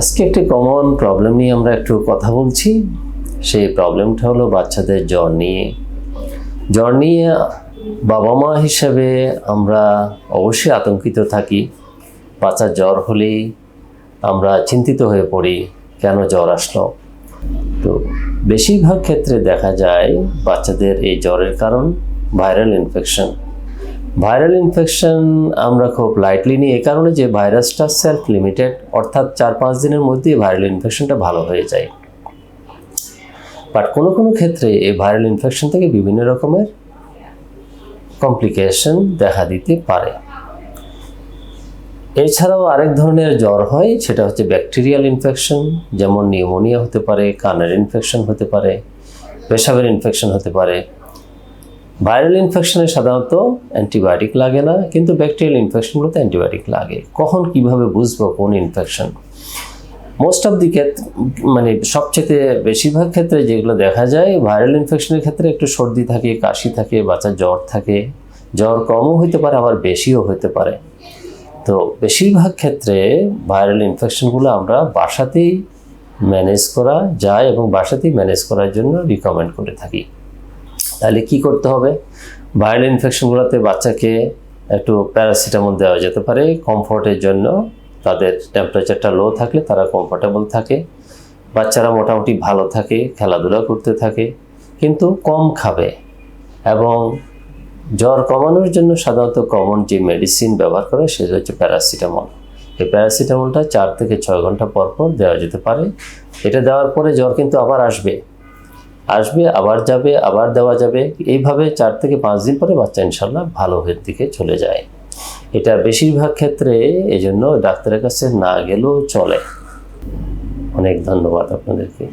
আজকে একটি common problem নিয়ে আমরা একটু কথা বলছি। সেই প্রবলেমটা হলো বাচ্চাদের জ্বর নিয়ে। জ্বর নিয়ে বাবা মা হিসেবে আমরা অবশ্যই আতঙ্কিত থাকি। বাচ্চার জ্বর হলেই আমরা চিন্তিত হয়ে পড়ি, কেন জ্বর আসলো? তো বেশিরভাগ ক্ষেত্রে দেখা যায় বাচ্চাদের এই জ্বরের কারণ ভাইরাল ইনফেকশন ভাইরাল ইনফেকশন আমরা খুব লাইটলি নিই এই কারণে যে ভাইরাসটা সেলফ লিমিটেড অর্থাৎ চার পাঁচ দিনের মধ্যেই ভাইরাল ইনফেকশনটা ভালো হয়ে যায়। বাট কোনো কোনো ক্ষেত্রে এই ভাইরাল ইনফেকশন থেকে বিভিন্ন রকমের কমপ্লিকেশন দেখা দিতে পারে। এছাড়াও আরেক ধরনের জ্বর হয়, সেটা হচ্ছে ব্যাকটেরিয়াল ইনফেকশন যেমন নিউমোনিয়া হতে পারে, কানের ইনফেকশন হতে পারে, পেশাবের ইনফেকশন হতে পারে ভাইরাল ইনফেকশনে সাধারণত অ্যান্টিবায়োটিক লাগে না, কিন্তু ব্যাকটেরিয়াল ইনফেকশনগুলোতে অ্যান্টিবায়োটিক লাগে। কখন কীভাবে বুঝব কোন ইনফেকশন মোস্ট অফ দি ক্ষেত্রে মানে সবচেয়ে বেশিরভাগ ক্ষেত্রে যেগুলো দেখা যায় ভাইরাল ইনফেকশনের ক্ষেত্রে একটু সর্দি থাকে, কাশি থাকে, বাচ্চার জ্বর থাকে। জ্বর কমও হতে পারে, আবার বেশিও হতে পারে। তো বেশিরভাগ ক্ষেত্রে ভাইরাল ইনফেকশনগুলো আমরা বাসাতেই ম্যানেজ করা যায় এবং বাসাতেই ম্যানেজ করার জন্য রিকমেন্ড করে থাকি। তাহলে কি করতে হবে? ভাইরাল ইনফেকশনগুলোতে বাচ্চাকে একটু প্যারাসিটামল দেওয়া যেতে পারে কমফোর্টের জন্য। তাদের টেম্পারেচারটা লো থাকলে তারা কমফোর্টেবল থাকে। বাচ্চারা মোটামুটি ভালো থাকে, খেলাধুলা করতে থাকে, কিন্তু কম খাবে। এবং জ্বর কমানোর জন্য সাধারণত কমন যে মেডিসিন ব্যবহার করে সেটা হচ্ছে প্যারাসিটামল এই প্যারাসিটামলটা চার থেকে ছয় ঘণ্টা পর পর দেওয়া যেতে পারে। এটা দেওয়ার পরে জ্বর কিন্তু আবার আসবে। আসবে, আবার যাবে, আবার দেওয়া যাবে। এইভাবে চার থেকে পাঁচ দিন পরে বাচ্চা ইনশাল্লাহ ভালো হয়ে দিকে চলে যায়। এটা বেশিরভাগ ক্ষেত্রে এই জন্য ডাক্তারের কাছে না গেলেও চলে। অনেক ধন্যবাদ আপনাদেরকে।